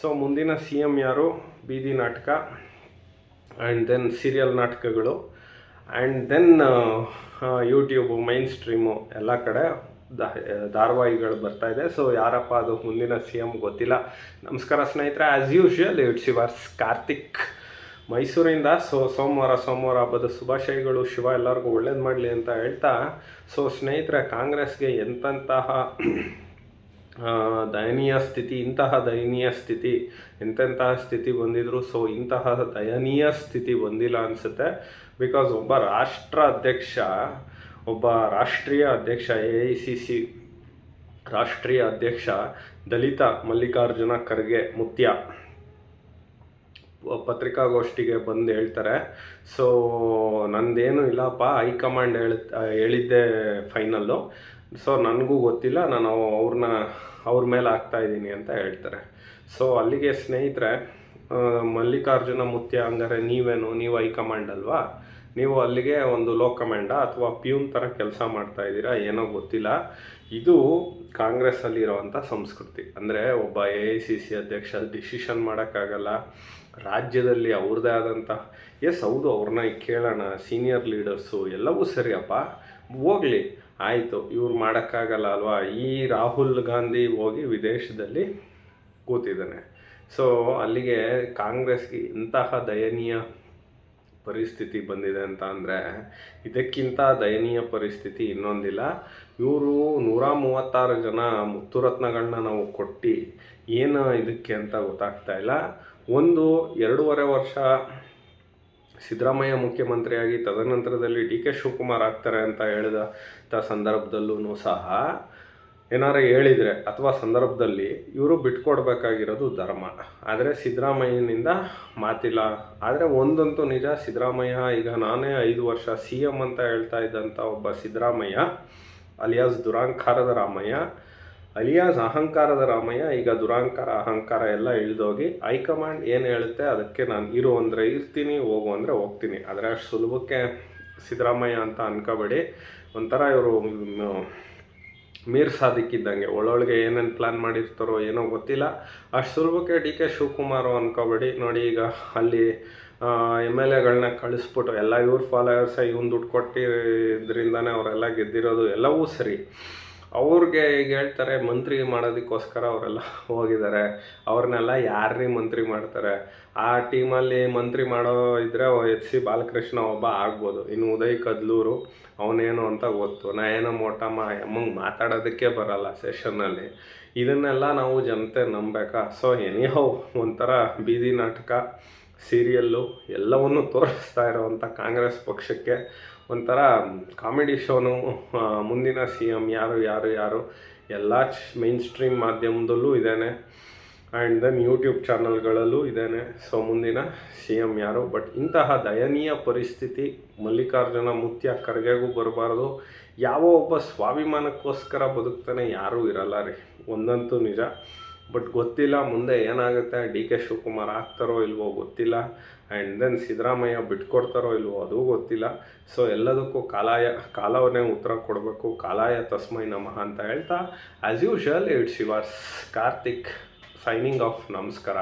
So ಮುಂದಿನ C M ಯಾರು? ಬೀದಿ ನಾಟಕ ಆ್ಯಂಡ್ ದೆನ್ ಸೀರಿಯಲ್ ನಾಟಕಗಳು and then YouTube mainstream ಎಲ್ಲ ಕಡೆ ಧಾರಾವಾಹಿಗಳು ಬರ್ತಾ ಇದೆ. ಸೊ ಯಾರಪ್ಪ ಅದು ಮುಂದಿನ ಸಿ ಎಂ ಗೊತ್ತಿಲ್ಲ. ನಮಸ್ಕಾರ ಸ್ನೇಹಿತರೆ as usual it's yours Karthik ಮೈಸೂರಿಂದ ಸೊ ಸೋಮವಾರ ಸೋಮವಾರ ಹಬ್ಬದ ಶುಭಾಶಯಗಳು. ಶಿವ, ಎಲ್ಲರಿಗೂ ಒಳ್ಳೇದು ಮಾಡಲಿ ಅಂತ ಹೇಳ್ತಾ. ಸೊ ಸ್ನೇಹಿತರೆ, ಕಾಂಗ್ರೆಸ್ಗೆ ಎಂತಹ ದಯನೀಯ ಸ್ಥಿತಿ, ಇಂತಹ ದಯನೀಯ ಸ್ಥಿತಿ, ಎಂತೆಂತಹ ಸ್ಥಿತಿ ಬಂದಿದ್ರು ಸೊ ಇಂತಹ ದಯನೀಯ ಸ್ಥಿತಿ ಬಂದಿಲ್ಲ ಅನಿಸುತ್ತೆ. ಬಿಕಾಸ್ ಒಬ್ಬ ರಾಷ್ಟ್ರ ಅಧ್ಯಕ್ಷ, ಒಬ್ಬ ರಾಷ್ಟ್ರೀಯ ಅಧ್ಯಕ್ಷ ಎ ಐ ಸಿ ಸಿ ರಾಷ್ಟ್ರೀಯ ಅಧ್ಯಕ್ಷ, ದಲಿತ ಮಲ್ಲಿಕಾರ್ಜುನ ಖರ್ಗೆ ಮುತ್ಯ ಪತ್ರಿಕಾಗೋಷ್ಠಿಗೆ ಬಂದು ಹೇಳ್ತಾರೆ. ಸೊ ನಂದೇನು ಇಲ್ಲಪ್ಪ, ಹೈಕಮಾಂಡ್ ಹೇಳ ಹೇಳಿದ್ದೆ ಫೈನಲ್ಲು ಸೊ ನನಗೂ ಗೊತ್ತಿಲ್ಲ. ನಾನು ಅವ್ರನ್ನ ಅವ್ರ ಮೇಲೆ ಆಗ್ತಾ ಇದ್ದೀನಿ ಅಂತ ಹೇಳ್ತಾರೆ. ಸೊ ಅಲ್ಲಿಗೆ ಸ್ನೇಹಿತರೆ ಮಲ್ಲಿಕಾರ್ಜುನ ಮುತ್ಯ ಅಂದರೆ ನೀವೇನು? ನೀವು ಹೈಕಮಾಂಡ್ ಅಲ್ವಾ? ನೀವು ಅಲ್ಲಿಗೆ ಒಂದು ಲೋ ಕಮಾಂಡ ಅಥವಾ ಪ್ಯೂನ್ ಥರ ಕೆಲಸ ಮಾಡ್ತಾ ಇದ್ದೀರಾ? ಏನೋ ಗೊತ್ತಿಲ್ಲ. ಇದು ಕಾಂಗ್ರೆಸ್ಸಲ್ಲಿರೋವಂಥ ಸಂಸ್ಕೃತಿ. ಅಂದರೆ ಒಬ್ಬ ಎ ಐ ಸಿ ಸಿ ಅಧ್ಯಕ್ಷ, ಡಿಸಿಷನ್ ಮಾಡೋಕ್ಕಾಗಲ್ಲ. ರಾಜ್ಯದಲ್ಲಿ ಅವ್ರದ್ದೇ ಆದಂಥ ಎಸ್, ಹೌದು ಅವ್ರನ್ನ ಕೇಳೋಣ. ಸೀನಿಯರ್ ಲೀಡರ್ಸು ಎಲ್ಲವೂ ಸರಿಯಪ್ಪ. ಹೋಗಲಿ. ಆಯಿತು, ಇವ್ರು ಮಾಡೋಕ್ಕಾಗಲ್ಲ ಅಲ್ವಾ? ಈ ರಾಹುಲ್ ಗಾಂಧಿ ಹೋಗಿ ವಿದೇಶದಲ್ಲಿ ಕೂತಿದ್ದಾನೆ. ಸೊ ಅಲ್ಲಿಗೆ ಕಾಂಗ್ರೆಸ್ಗೆ ಇಂತಹ ದಯನೀಯ ಪರಿಸ್ಥಿತಿ ಬಂದಿದೆ ಅಂತ ಅಂದರೆ, ಇದಕ್ಕಿಂತ ದಯನೀಯ ಪರಿಸ್ಥಿತಿ ಇನ್ನೊಂದಿಲ್ಲ. ಇವರು ನೂರ ಮೂವತ್ತಾರು ಜನ ಮುತ್ತುರತ್ನಗಳನ್ನ ನಾವು ಕೊಟ್ಟು, ಏನು ಇದಕ್ಕೆ ಅಂತ ಗೊತ್ತಾಗ್ತಾ ಇಲ್ಲ. ಒಂದು ಎರಡೂವರೆ ವರ್ಷ ಸಿದ್ದರಾಮಯ್ಯ ಮುಖ್ಯಮಂತ್ರಿಯಾಗಿ ತದನಂತರದಲ್ಲಿ ಡಿ ಕೆ ಶಿವಕುಮಾರ್ ಆಗ್ತಾರೆ ಅಂತ ಹೇಳಿದ ಸಂದರ್ಭದಲ್ಲೂ ಸಹ ಏನಾರು ಹೇಳಿದರೆ ಅಥವಾ ಸಂದರ್ಭದಲ್ಲಿ ಇವರು ಬಿಟ್ಕೊಡ್ಬೇಕಾಗಿರೋದು ಧರ್ಮ. ಆದರೆ ಸಿದ್ದರಾಮಯ್ಯನಿಂದ ಮಾತಿಲ್ಲ. ಆದರೆ ಒಂದಂತೂ ನಿಜ, ಸಿದ್ದರಾಮಯ್ಯ ಈಗ ನಾನೇ ಐದು ವರ್ಷ ಸಿ ಎಂ ಅಂತ ಹೇಳ್ತಾ ಇದ್ದಂಥ ಒಬ್ಬ ಸಿದ್ದರಾಮಯ್ಯ, ಅಲಿಯಾಸ್ ದುರಾಂಕಾರದ ರಾಮಯ್ಯ ಅಲಿಯಾಸ್ ಅಹಂಕಾರದ ರಾಮಯ್ಯ, ಈಗ ದುರಾಂಕಾರ, ಅಹಂಕಾರ ಎಲ್ಲ ಇಳಿದೋಗಿ ಹೈಕಮಾಂಡ್ ಏನು ಹೇಳುತ್ತೆ ಅದಕ್ಕೆ ನಾನು ಇರು ಅಂದರೆ ಇರ್ತೀನಿ, ಹೋಗು ಅಂದರೆ ಹೋಗ್ತೀನಿ. ಆದರೆ ಅಷ್ಟು ಸುಲಭಕ್ಕೆ ಸಿದ್ದರಾಮಯ್ಯ ಅಂತ ಅನ್ಕೋಬೇಡಿ. ಒಂಥರ ಇವರು ಮೀರ್ ಸಾದಿಕ್ಕಿದ್ದಂಗೆ ಒಳ್ಳೊಳಗೆ ಏನೇನು ಪ್ಲ್ಯಾನ್ ಮಾಡಿರ್ತಾರೋ ಏನೋ ಗೊತ್ತಿಲ್ಲ. ಅಷ್ಟು ಸುಲಭಕ್ಕೆ ಡಿ ಕೆ ಶಿವಕುಮಾರ್ ಅನ್ಕೋಬೇಡಿ. ನೋಡಿ ಈಗ ಅಲ್ಲಿ ಎಂ ಎಲ್ ಎಗಳನ್ನ ಕಳಿಸ್ಬಿಟ್ಟು ಎಲ್ಲ ಇವ್ರ ಫಾಲೋಯರ್ಸ ಇವ್ನು ದುಡ್ಡು ಕೊಟ್ಟಿದ್ರಿಂದನೇ ಅವರೆಲ್ಲ ಗೆದ್ದಿರೋದು ಎಲ್ಲವೂ ಸರಿ. ಅವ್ರಿಗೆ ಈಗ ಹೇಳ್ತಾರೆ, ಮಂತ್ರಿ ಮಾಡೋದಕ್ಕೋಸ್ಕರ ಅವರೆಲ್ಲ ಹೋಗಿದ್ದಾರೆ. ಅವ್ರನ್ನೆಲ್ಲ ಯಾರ್ರೀ ಮಂತ್ರಿ ಮಾಡ್ತಾರೆ? ಆ ಟೀಮಲ್ಲಿ ಮಂತ್ರಿ ಮಾಡೋ ಇದ್ರೆ ಎಚ್ ಸಿ ಬಾಲಕೃಷ್ಣ ಒಬ್ಬ ಆಗ್ಬೋದು. ಇನ್ನು ಉದಯ್ ಕದ್ಲೂರು, ಅವನೇನು ಅಂತ ಗೊತ್ತು. ನಾ ಏನೋ ಮೋಟಮ್ಮ ಎಮ್ಮಂಗೆ ಮಾತಾಡೋದಕ್ಕೆ ಬರಲ್ಲ ಸೆಷನ್ನಲ್ಲಿ. ಇದನ್ನೆಲ್ಲ ನಾವು ಜನತೆ ನಂಬೇಕಾ? ಸೊ ಎನಿಹೌ ಒಂಥರ ಬೀದಿ ನಾಟಕ. ಸೀರಿಯಲ್ಲು ಎಲ್ಲವನ್ನು ತೋರಿಸ್ತಾ ಇರುವಂಥ ಕಾಂಗ್ರೆಸ್ ಪಕ್ಷಕ್ಕೆ ಒಂಥರ ಕಾಮಿಡಿ ಶೋನು ಮುಂದಿನ ಸಿ ಎಂ ಯಾರು ಯಾರು ಯಾರು, ಎಲ್ಲ ಮೈನ್ ಸ್ಟ್ರೀಮ್ ಮಾಧ್ಯಮದಲ್ಲೂ ಇದ್ದಾನೆ ಆ್ಯಂಡ್ ದೆನ್ ಯೂಟ್ಯೂಬ್ ಚಾನಲ್ಗಳಲ್ಲೂ ಇದ್ದಾನೆ ಸೊ, ಮುಂದಿನ ಸಿ ಎಂ ಯಾರು. ಬಟ್ ಇಂತಹ ದಯನೀಯ ಪರಿಸ್ಥಿತಿ ಮಲ್ಲಿಕಾರ್ಜುನ ಮುತ್ಯ ಖರ್ಗೆಗೂ ಬರಬಾರ್ದು. ಯಾವ ಒಬ್ಬ ಸ್ವಾಭಿಮಾನಕ್ಕೋಸ್ಕರ ಬದುಕ್ತಾನೆ ಯಾರೂ ಇರಲ್ಲ ರೀ. ಒಂದಂತೂ ನಿಜ. ಬಟ್ ಗೊತ್ತಿಲ್ಲ, ಮುಂದೆ ಏನಾಗುತ್ತೆ? ಡಿ ಕೆ ಶಿವಕುಮಾರ್ ಆಗ್ತಾರೋ ಇಲ್ವೋ ಗೊತ್ತಿಲ್ಲ. ಆ್ಯಂಡ್ ದೆನ್ ಸಿದ್ದರಾಮಯ್ಯ ಬಿಟ್ಕೊಡ್ತಾರೋ ಇಲ್ವೋ ಅದೂ ಗೊತ್ತಿಲ್ಲ. ಸೊ ಎಲ್ಲದಕ್ಕೂ ಕಾಲಾಯ, ಕಾಲವನ್ನೇ ಉತ್ತರ ಕೊಡಬೇಕು. ಕಾಲಾಯ ತಸ್ಮೈ ನಮಃ ಅಂತ ಹೇಳ್ತಾ as usual it's yours Karthik signing off ನಮಸ್ಕಾರ.